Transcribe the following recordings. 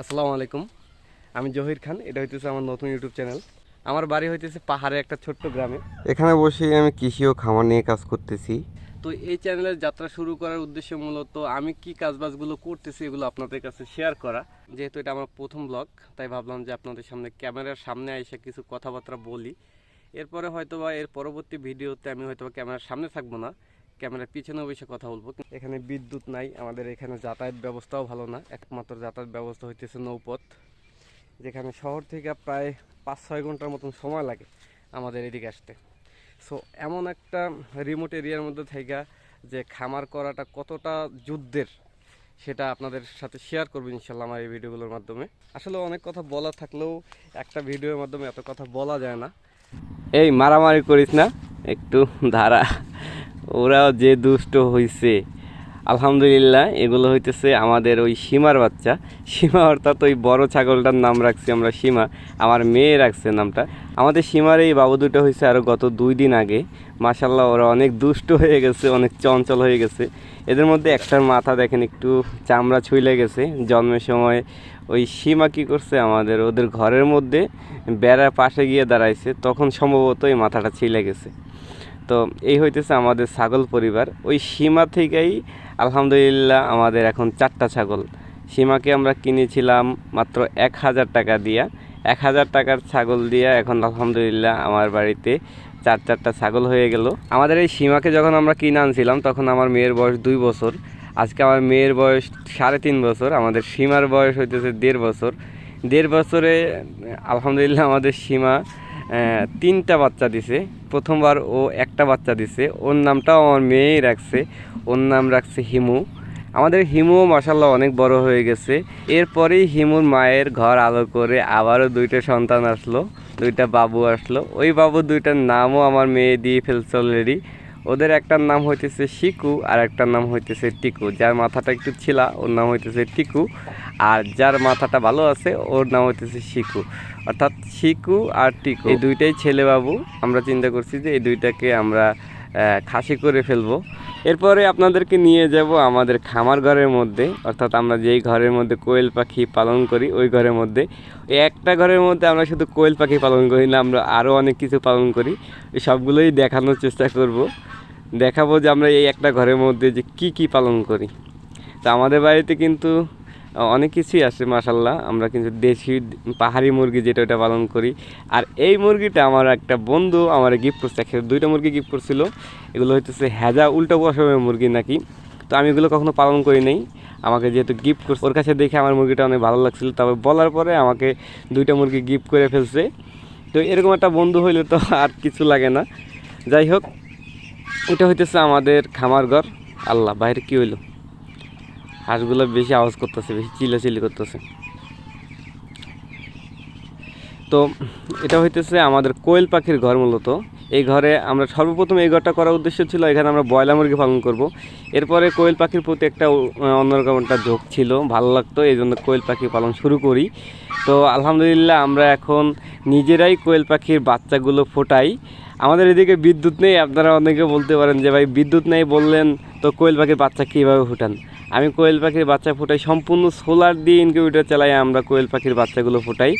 আসসালামু আলাইকুম। আমি জহির খান এটা হইতেছে আমার নতুন ইউটিউব চ্যানেল। আমার বাড়ি হইতেছে পাহাড়ে একটা ছোট্ট গ্রামে। এখানে বসে আমি কৃষি ও খামার নিয়ে কাজ করতেছি। তো এই চ্যানেলের যাত্রা শুরু করার উদ্দেশ্য মূলত আমি কি কাজবাজগুলো করতেছি এগুলো আপনাদের কাছে শেয়ার করা। যেহেতু এটা আমার প্রথম ব্লগ তাই ভাবলাম যে আপনাদের সামনে ক্যামেরার সামনে এসে কিছু কথাবার্তা বলি। এরপরে হয়তোবা এর পরবর্তী ভিডিওতে আমি হয়তোবা ক্যামেরার সামনে থাকব না। ক্যামেরার পিছনে বসে কথা বলব। এখানে বিদ্যুৎ নাই, আমাদের এখানে যাতায়াত ব্যবস্থাও ভালো না। একমাত্র যাতায়াত ব্যবস্থা হইতেছে নৌপথ, যেখানে শহর থেকে প্রায় পাঁচ ছয় ঘণ্টার মতন সময় লাগে আমাদের এদিকে আসতে। সো এমন একটা রিমোট এরিয়ার মধ্যে থেকে যে খামার করাটা কতটা যুদ্ধের, সেটা আপনাদের সাথে শেয়ার করব ইনশাল্লাহ আমার এই ভিডিওগুলোর মাধ্যমে। আসলে অনেক কথা বলা থাকলেও একটা ভিডিওর মাধ্যমে এত কথা বলা যায় না। এই মারামারি করিস না, একটু ধারা ওরাও যে দুষ্ট হইছে, আলহামদুলিল্লাহ এগুলো হইতেছে আমাদের ওই সীমার বাচ্চা। সীমা অর্থাৎ ওই বড় ছাগলটার নাম রাখছি আমরা সীমা, আমার মেয়ে রাখছে নামটা। আমাদের সীমার এই বাবু দুটো হয়েছে আরও গত দুই দিন আগে। মাসাল্লাহ ওরা অনেক দুষ্ট হয়ে গেছে, অনেক চঞ্চল হয়ে গেছে। এদের মধ্যে একটার মাথা দেখেন একটু চামড়া ছুইলে গেছে। জন্মের সময় ওই সীমা কী করছে, আমাদের ওদের ঘরের মধ্যে বেড়ার পাশে গিয়ে দাঁড়াইছে। তখন সম্ভবত এই মাথাটা ছিলে গেছে। তো এই হইতেছে আমাদের ছাগল পরিবার। ওই সীমা থেকেই আলহামদুলিল্লাহ আমাদের এখন চারটা ছাগল। সীমাকে আমরা কিনেছিলাম মাত্র এক হাজার টাকা দিয়া। এক হাজার টাকার ছাগল দিয়া এখন আলহামদুলিল্লাহ আমার বাড়িতে চার চারটা ছাগল হয়ে গেল। আমাদের এই সীমাকে যখন আমরা কিনে আনছিলাম, তখন আমার মেয়ের বয়স দুই বছর। আজকে আমার মেয়ের বয়স সাড়ে তিন বছর, আমাদের সীমার বয়স হইতেছে দেড় বছর। দেড় বছরে আলহামদুলিল্লাহ আমাদের সীমা তিনটা বাচ্চা দিছে। প্রথমবার ও একটা বাচ্চা দিছে। ওর নামটাও আমার মেয়েই রাখছে। ওর নাম রাখছে হিমু। আমাদের হিমু মাসাল্লাহ অনেক বড় হয়ে গেছে। এরপরেই হিমুর মায়ের ঘর আলো করে আবারও দুইটা সন্তান আসলো, দুইটা বাবু আসলো। ওই বাবু দুইটার নামও আমার মেয়ে দিয়ে ফেলছে অলরেডি ওদের একটার নাম হইতেছে শিকু আর একটার নাম হইতেছে টিকু। যার মাথাটা একটু ছিলা, ওর নাম হইতেছে টিকু। আর যার মাথাটা ভালো আছে, ওর নাম হইতেছে শিকু। অর্থাৎ শিকু আর টিকু। এই দুইটাই ছেলে বাবু। আমরা চিন্তা করছি যে এই দুইটাকে আমরা খাসি করে ফেলব। এরপরে আপনাদেরকে নিয়ে যাব আমাদের খামার ঘরের মধ্যে। অর্থাৎ আমরা যেই ঘরের মধ্যে কোয়েল পাখি পালন করি, ওই ঘরের মধ্যে। একটা ঘরের মধ্যে আমরা শুধু কোয়েল পাখি পালন করি না, আমরা আরও অনেক কিছু পালন করি। সবগুলোই দেখানোর চেষ্টা করব। দেখাবো যে আমরা এই একটা ঘরের মধ্যে যে কি কি পালন করি। তো আমাদের বাড়িতে কিন্তু অনেক কিছুই আছে মাসাল্লাহ আমরা কিন্তু দেশি পাহাড়ি মুরগি যেটা ওটা পালন করি। আর এই মুরগিটা আমার একটা বন্ধু আমার গিফট করছে, একসাথে দুইটা মুরগি গিফট করছিল। এগুলো হইতেছে হেজা উল্টো পশমের মুরগি নাকি। তো আমি এগুলো কখনো পালন করি নাই। আমাকে যেহেতু গিফট করছে, ওর কাছে দেখে আমার মুরগিটা অনেক ভালো লাগছিল। তবে বলার পরে আমাকে দুইটা মুরগি গিফট করে ফেলছে। তো এরকম একটা বন্ধু হইলে তো আর কিছু লাগে না। যাই হোক, এটা হইতেছে আমাদের খামার ঘর। আল্লাহ, বাইরে কী হইল? হাঁসগুলো বেশি আওয়াজ করতেছে, বেশি চিল্লাচিল্লি করতেছে। তো এটা হইতেছে আমাদের কোয়েল পাখির ঘর মূলত। এই ঘরে আমরা সর্বপ্রথম এই ঘরটা করার উদ্দেশ্য ছিল, এখানে আমরা বয়লা মুরগি পালন করব। এরপরে কোয়েল পাখির প্রতি একটা অন্যরকম একটা ঝোঁক ছিল, ভালো লাগতো এই জন্য কোয়েল পাখি পালন শুরু করি। তো আলহামদুলিল্লাহ আমরা এখন নিজেরাই কোয়েল পাখির বাচ্চাগুলো ফোটাই। আমাদের এদিকে বিদ্যুৎ নেই, আপনারা অনেকে বলতে পারেন যে, ভাই, বিদ্যুৎ নেই বললেন তো কোয়েল পাখির বাচ্চা কীভাবে ফুটান? আমি কোয়েল পাখির বাচ্চা ফোটাই। সম্পূর্ণ সোলার দিয়ে ইনকিউবেটর চালাই আমরা কোয়েল পাখির বাচ্চাগুলো ফোটাই।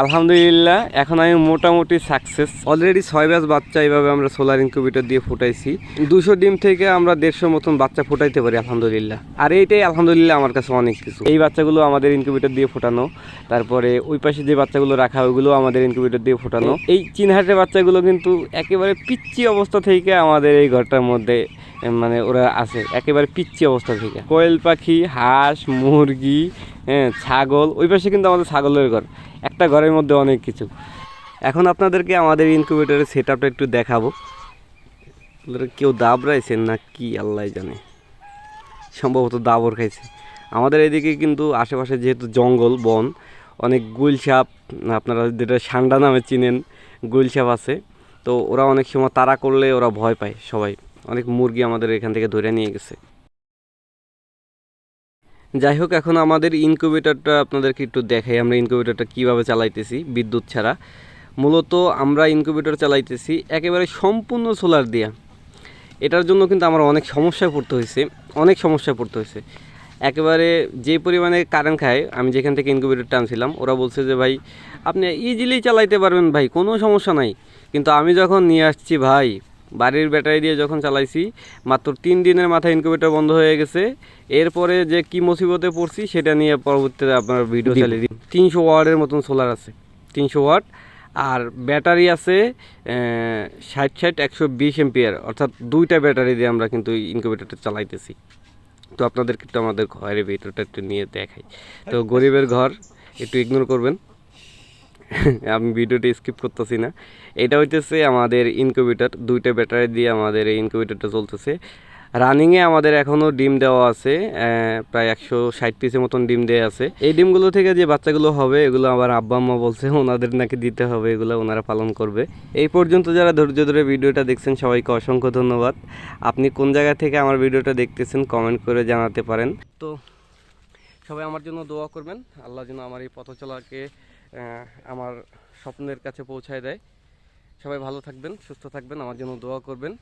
আলহামদুলিল্লাহ, এখন আমি মোটামুটি সাকসেস অলরেডি ছয় ব্যাচ বাচ্চা এইভাবে আমরা সোলার ইনকিউবেটর দিয়ে ফোটাইছি। দুশো ডিম থেকে আমরা দেড়শো মতন বাচ্চা ফোটাইতে পারি, আলহামদুলিল্লাহ। আর এইটাই আলহামদুলিল্লাহ আমার কাছে অনেক কিছু। এই বাচ্চাগুলো আমাদের ইনকিউবেটর দিয়ে ফোটানো। তারপরে ওই পাশে যে বাচ্চাগুলো রাখা, ওইগুলো আমাদের ইনকিউবেটর দিয়ে ফোটানো। এই চিনহাটের বাচ্চাগুলো কিন্তু একেবারে পিচ্ছি অবস্থা থেকে আমাদের এই ঘরটার মধ্যে মানে ওরা আছে, একেবারে পিচ্ছি অবস্থা থেকে। কোয়েল পাখি, হাঁস, মুরগি হ্যাঁ ছাগল, ওই পাশে কিন্তু আমাদের ছাগলের ঘর। একটা ঘরের মধ্যে অনেক কিছু। এখন আপনাদেরকে আমাদের ইনকিউবেটরের সেট আপটা একটু দেখাবো। কেউ দাবড়াইছেন না কি আল্লাহ জানে। সম্ভবত দাবর খাইছে। আমাদের এদিকে কিন্তু আশেপাশে যেহেতু জঙ্গল, বন, অনেক গুলসাপ আপনারা যেটা সান্ডা নামে চিনেন গুলসাপ আছে। তো ওরা অনেক সময় তাড়া করলে ওরা ভয় পায় সবাই। অনেক মুরগি আমাদের এখান থেকে ধরে নিয়ে গেছে। যাই হোক, এখন আমাদের ইনকিউবেটরটা আপনাদেরকে একটু দেখাই, আমরা ইনকিউবেটরটা কীভাবে চালাইতেছি বিদ্যুৎ ছাড়া। মূলত আমরা ইনকিউবেটর চালাইতেছি একেবারে সম্পূর্ণ সোলার দিয়া। এটার জন্য কিন্তু আমার অনেক সমস্যায় পড়তে হয়েছে, অনেক সমস্যায় পড়তে হয়েছে। একেবারে যে পরিমাণে কারেন্ট খায়, আমি যেখান থেকে ইনকিউবেটর টানছিলাম ওরা বলছে যে, ভাই, আপনি ইজিলি চালাইতে পারবেন, ভাই, কোনো সমস্যা নাই। কিন্তু আমি যখন নিয়ে আসছি, ভাই বাড়ির ব্যাটারি দিয়ে যখন চালাইছি মাত্র তিন দিনের মাথায় ইনকিউবেটর বন্ধ হয়ে গেছে। এরপরে যে কি মুসিবতে পড়ছি সেটা নিয়ে পরবর্তীতে আপনার ভিডিও চালিয়ে দিই তিনশো ওয়ার্ডের মতন সোলার আছে। তিনশো ওয়াট। আর ব্যাটারি আছে ষাট ষাট একশো বিশ এমপিয়ার অর্থাৎ দুইটা ব্যাটারি দিয়ে আমরা কিন্তু ইনকিউবেটরটা চালাইতেছি। তো আপনাদেরকে একটু আমাদের ঘরের ভিতরটা একটু নিয়ে দেখাই। তো গরিবের ঘর একটু ইগনোর করবেন। আমি ভিডিওটা স্কিপ করতেছি না। এটা হইতেছে আমাদের ইনকিউবেটর দুইটা ব্যাটারি দিয়ে আমাদের এই ইনকিউবেটরটা চলতেছে। রানিংয়ে আমাদের এখনও ডিম দেওয়া আছে প্রায় একশো ষাট পিসের মতন ডিম দেওয়া আছে। এই ডিমগুলো থেকে যে বাচ্চাগুলো হবে, এগুলো আবার আব্বা, আম্মা বলছে, ওনাদের নাকি দিতে হবে, এগুলো ওনারা পালন করবে। এই পর্যন্ত যারা ধৈর্য ধরে ভিডিওটা দেখছেন, সবাইকে অসংখ্য ধন্যবাদ। আপনি কোন জায়গা থেকে আমার ভিডিওটা দেখতেছেন কমেন্ট করে জানাতে পারেন। তো সবাই আমার জন্য দোয়া করবেন। আল্লাহ যেন আমার এই পথ চলাকে আমার স্বপ্নের কাছে পৌঁছায় দেয়। সবাই ভালো থাকবেন সুস্থ থাকবেন আমার জন্য দোয়া করবেন।